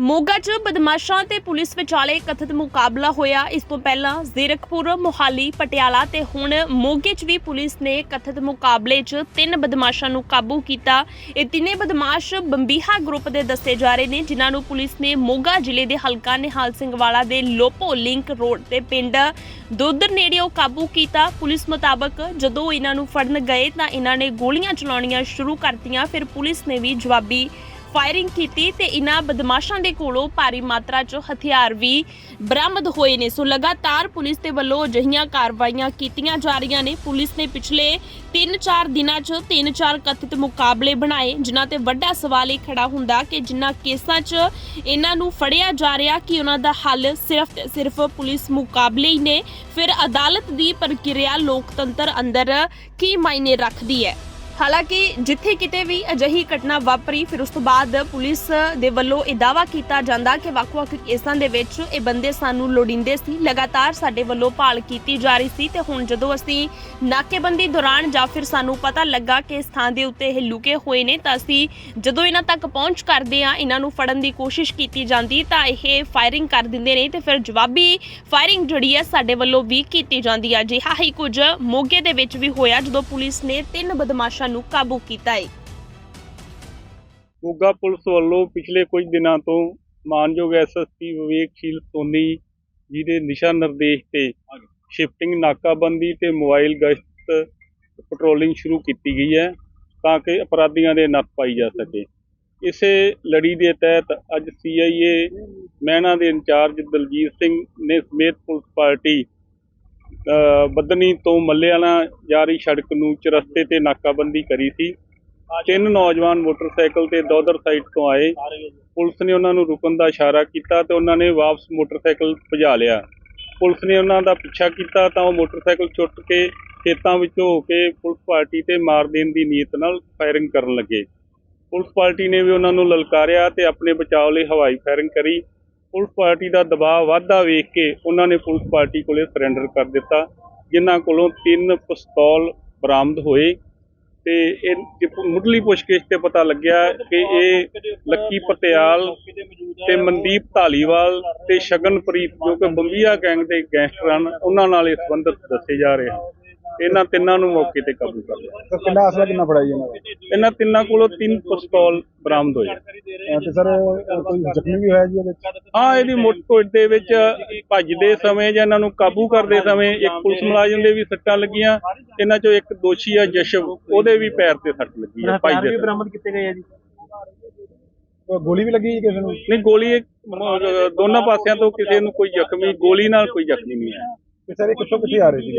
ਮੋਗਾ 'ਚ ਬਦਮਾਸ਼ਾਂ ਤੇ ਪੁਲਿਸ ਵਿਚਾਲੇ ਕਥਿਤ ਮੁਕਾਬਲਾ ਹੋਇਆ। ਇਸ ਤੋਂ ਪਹਿਲਾਂ ਜ਼ੀਰਕਪੁਰ, ਮੋਹਾਲੀ, ਪਟਿਆਲਾ ਤੇ ਹੁਣ ਮੋਗੇ 'ਚ ਵੀ ਪੁਲਿਸ ਨੇ ਕਥਿਤ ਮੁਕਾਬਲੇ 'ਚ ਤਿੰਨ ਬਦਮਾਸ਼ਾਂ ਨੂੰ ਕਾਬੂ ਕੀਤਾ। ਇਹ ਤਿੰਨੇ ਬਦਮਾਸ਼ ਬੰਬੀਹਾ ਗਰੁੱਪ ਦੇ ਦੱਸੇ ਜਾ ਰਹੇ ਨੇ, ਜਿਨ੍ਹਾਂ ਨੂੰ ਪੁਲਿਸ ਨੇ ਮੋਗਾ ਜ਼ਿਲ੍ਹੇ ਦੇ ਹਲਕਾ ਨਿਹਾਲ ਸਿੰਘ ਵਾਲਾ ਦੇ ਲੋਪੋ ਲਿੰਕ ਰੋਡ ਤੇ ਪਿੰਡ ਦੋਦਰ ਨੇੜਿਓਂ ਕਾਬੂ ਕੀਤਾ। ਪੁਲਿਸ ਮੁਤਾਬਕ ਜਦੋਂ ਇਹਨਾਂ ਨੂੰ ਫੜਨ ਗਏ ਤਾਂ ਇਹਨਾਂ ਨੇ ਗੋਲੀਆਂ ਚਲਾਉਣੀਆਂ ਸ਼ੁਰੂ ਕਰਤੀਆਂ, ਫਿਰ ਪੁਲਿਸ ਨੇ ਵੀ ਜਵਾਬੀ ਫਾਇਰਿੰਗ ਕੀਤੀ ਤੇ ਇਨ੍ਹਾਂ ਬਦਮਾਸ਼ਾਂ ਦੇ ਕੋਲੋਂ ਭਾਰੀ ਮਾਤਰਾ 'ਚ ਹਥਿਆਰ ਵੀ ਬਰਾਮਦ ਹੋਏ ਨੇ। ਸੋ ਲਗਾਤਾਰ ਪੁਲਿਸ ਦੇ ਵੱਲੋਂ ਅਜਿਹੀਆਂ ਕਾਰਵਾਈਆਂ ਕੀਤੀਆਂ ਜਾ ਰਹੀਆਂ ਨੇ। ਪੁਲਿਸ ਨੇ ਪਿਛਲੇ 3-4 ਦਿਨਾਂ 'ਚ 3-4 ਕਥਿਤ ਮੁਕਾਬਲੇ ਬਣਾਏ, ਜਿਨ੍ਹਾਂ ਤੇ ਵੱਡਾ ਸਵਾਲ ਇਹ ਖੜਾ ਹੁੰਦਾ ਕਿ ਜਿਨ੍ਹਾਂ ਕੇਸਾਂ 'ਚ ਇਹਨਾਂ ਨੂੰ ਫੜਿਆ ਜਾ ਰਿਹਾ, ਕਿ ਉਹਨਾਂ ਦਾ ਹੱਲ ਸਿਰਫ ਤੇ ਸਿਰਫ ਪੁਲਿਸ ਮੁਕਾਬਲੇ ਹੀ ਨੇ? ਫਿਰ ਅਦਾਲਤ ਦੀ ਪ੍ਰਕਿਰਿਆ ਲੋਕਤੰਤਰ ਅੰਦਰ ਕੀ ਮਾਇਨੇ ਰੱਖਦੀ ਹੈ? ਹਾਲਾਂਕਿ ਜਿੱਥੇ ਕਿਤੇ ਵੀ ਅਜਿਹੀ ਘਟਨਾ ਵਾਪਰੀ, ਫਿਰ ਉਸ ਤੋਂ ਬਾਅਦ ਪੁਲਿਸ ਦੇ ਵੱਲੋਂ ਇਹ ਦਾਵਾ ਕੀਤਾ ਜਾਂਦਾ ਕਿ ਵੱਖ-ਵੱਖ ਕੇਸਾਂ ਦੇ ਵਿੱਚ ਇਹ ਬੰਦੇ ਸਾਨੂੰ ਲੋੜੀਂਦੇ ਸੀ। ਲਗਾਤਾਰ ਸਾਡੇ ਵੱਲੋਂ ਭਾਲ ਕੀਤੀ ਜਾ ਰਹੀ ਸੀ ਤੇ ਹੁਣ ਜਦੋਂ ਅਸੀਂ ਨਾਕੇਬੰਦੀ ਦੌਰਾਨ ਜਾਂ ਫਿਰ ਸਾਨੂੰ ਪਤਾ ਲੱਗਾ ਕਿ ਇਸ ਥਾਂ ਦੇ ਉੱਤੇ ਇਹ ਲੁਕੇ ਹੋਏ ਨੇ, ਤਾਂ ਅਸੀਂ ਜਦੋਂ ਇਹਨਾਂ ਤੱਕ ਪਹੁੰਚ ਕਰਦੇ ਆ ਇਹਨਾਂ ਨੂੰ ਫੜਨ ਦੀ ਕੋਸ਼ਿਸ਼ ਕੀਤੀ ਜਾਂਦੀ, ਤਾਂ ਇਹ ਫਾਇਰਿੰਗ ਕਰ ਦਿੰਦੇ ਨੇ ਤੇ ਫਿਰ ਜਵਾਬੀ ਫਾਇਰਿੰਗ ਜਿਹੜੀ ਹੈ ਸਾਡੇ ਵੱਲੋਂ ਵੀ ਕੀਤੀ ਜਾਂਦੀ ਹੈ। ਜਿਹਾ ਹੀ ਕੁਝ ਮੋਗੇ ਦੇ ਵਿੱਚ ਵੀ ਹੋਇਆ, ਜਦੋਂ ਪੁਲਿਸ ਨੇ ਤਿੰਨ ਬਦਮਾਸ਼ਾਂ ਨੂੰ ਕਾਬੂ ਕੀਤਾ ਹੈ ਮੋਗਾ ਪੁਲਿਸ ਵੱਲੋਂ ਪਿਛਲੇ ਕੁਝ ਦਿਨਾਂ ਤੋਂ ਮਾਨਯੋਗ ਐਸਐਸਪੀ ਵਿਵੇਕਸ਼ੀਲ ਸੋਨੀ ਜੀ ਦੇ ਦਿਸ਼ਾ ਨਿਰਦੇਸ਼ ਤੇ ਸ਼ਿਫਟਿੰਗ ਨਾਕਾਬੰਦੀ ਤੇ ਮੋਬਾਈਲ ਗਸ਼ਤ ਪੈਟਰੋਲਿੰਗ ਸ਼ੁਰੂ ਕੀਤੀ ਗਈ ਹੈ ਤਾਂ ਕਿ ਅਪਰਾਧੀਆਂ ਦੇ ਨੱਥ ਪਾਈ ਜਾ ਸਕੇ। ਇਸੇ ਲੜੀ ਦੇ ਤਹਿਤ ਅੱਜ ਸੀਆਈਏ ਮਹਿਣਾ ਦੇ ਇੰਚਾਰਜ ਦਲਜੀਤ ਸਿੰਘ ਨੇ ਸਮੇਤ ਪੁਲਿਸ ਪਾਰਟੀ ਬੱਦਨੀ ਤੋਂ ਮੱਲੇਆਲਾ ਜਾ ਰਹੀ ਸੜਕ ਨੂੰ ਚਰਸਤੇ ਤੇ ਨਾਕਾਬੰਦੀ ਕਰੀ ਸੀ। ਤਿੰਨ ਨੌਜਵਾਨ ਮੋਟਰਸਾਈਕਲ ਤੇ ਦੋਦਰ ਸਾਈਡ ਤੋਂ ਆਏ। ਪੁਲਿਸ ਨੇ ਉਹਨਾਂ ਨੂੰ ਰੁਕਣ ਦਾ ਇਸ਼ਾਰਾ ਕੀਤਾ ਤੇ ਉਹਨਾਂ ਨੇ ਵਾਪਸ ਮੋਟਰਸਾਈਕਲ ਭਜਾ ਲਿਆ। ਪੁਲਿਸ ਨੇ ਉਹਨਾਂ ਦਾ ਪਿੱਛਾ ਕੀਤਾ ਤਾਂ ਉਹ ਮੋਟਰਸਾਈਕਲ ਛੁੱਟ ਕੇ ਖੇਤਾਂ ਵਿੱਚੋਂ ਹੋ ਕੇ ਪੁਲਿਸ ਪਾਰਟੀ ਤੇ ਮਾਰ ਦੇਣ ਦੀ ਨੀਅਤ ਨਾਲ ਫਾਇਰਿੰਗ ਕਰਨ ਲੱਗੇ। ਪੁਲਿਸ ਪਾਰਟੀ ਨੇ ਵੀ ਉਹਨਾਂ ਨੂੰ ਲਲਕਾਰਿਆ ਤੇ ਆਪਣੇ ਬਚਾਅ ਲਈ ਹਵਾਈ ਫਾਇਰਿੰਗ ਕਰੀ। ਪੁਲਿਸ ਪਾਰਟੀ ਦਾ ਦਬਾਅ ਵਾਧਾ ਵੇਖ ਕੇ ਉਹਨਾਂ ਨੇ ਪੁਲਿਸ ਪਾਰਟੀ ਕੋਲੇ ਸਰੈਂਡਰ ਕਰ ਦਿੱਤਾ, ਜਿਨ੍ਹਾਂ ਕੋਲੋਂ ਤਿੰਨ ਪਿਸਤੌਲ ਬਰਾਮਦ ਹੋਏ ਤੇ ਇਹ ਮੁੱਢਲੀ ਪੁੱਛਗਿੱਛ ਤੇ ਪਤਾ ਲੱਗਿਆ ਕਿ ਇਹ ਲੱਕੀ ਪਟਿਆਲ ਤੇ ਮਨਦੀਪ ਢਾਲੀਵਾਲ ਤੇ ਸ਼ਗਨਪ੍ਰੀਤ ਜੋ ਕਿ ਬੰਬੀਆ ਗੈਂਗ ਦੇ ਗੈਂਗਸਟਰ ਹਨ, ਉਹਨਾਂ ਨਾਲ ਇਹ ਸੰਬੰਧਿਤ ਦੱਸੇ ਜਾ ਰਹੇ ਹਨ। ਇਹਨਾਂ ਤਿੰਨਾਂ ਨੂੰ ਮੌਕੇ ਤੇ ਕਾਬੂ ਕਰ ਲਿਆ। ਸਰ ਕਿੰਨਾ ਅਸਲਾ ਕਿੰਨਾ ਫੜਾ ਜੀ ਇਹਨਾਂ ਦਾ? ਇਹਨਾਂ ਤਿੰਨਾਂ ਕੋਲੋਂ ਤਿੰਨ ਪਿਸਤੌਲ ਬਰਾਮਦ ਹੋਏ ਅਹ ਤੇ ਸਰ ਅਹ ਕੋਈ ਜ਼ਖਮੀ ਵੀ ਹੋਇਆ ਜੀ ਇਹਦੇ ਵਿੱਚ? ਹਾਂ ਇਹਦੀ ਮੁੱਠ ਦੇ ਵਿੱਚ ਭੱਜਦੇ ਸਮੇਂ ਜਾਂ ਇਹਨਾਂ ਨੂੰ ਕਾਬੂ ਕਰਦੇ ਸਮੇਂ ਇੱਕ ਪੁਲਿਸ ਮੁਲਾਜ਼ਮ ਦੇ ਵੀ ਸੱਟਾਂ ਲੱਗੀਆਂ ਇਹਨਾਂ ਚੋਂ ਇੱਕ ਦੋਸ਼ੀ ਆ ਜਸ਼ਵ ਉਹਦੇ ਵੀ ਪੈਰ ਤੇ ਸੱਟ ਲੱਗੀ ਹੈ ਭਾਈ ਦੇ ਬਰਾਮਦ ਕੀਤੇ ਗਏ ਆ ਜੀ। ਗੋਲੀ ਵੀ ਲੱਗੀ ਜੀ ਕਿਸੇ ਨੂੰ? ਨਹੀਂ ਗੋਲੀ ਇੱਕ, ਅਹ, ਦੋਨਾਂ ਪਾਸਿਆਂ ਤੋਂ ਕਿਸੇ ਨੂੰ ਕੋਈ ਜ਼ਖਮੀ ਗੋਲੀ ਨਾਲ ਕੋਈ ਜ਼ਖਮੀ ਨਹੀਂ ਹੈ ਤੇ ਸਰ ਇਹ ਕਿੱਥੋਂ ਕਿੱਥੇ ਆ ਰਹੇ ਸੀ?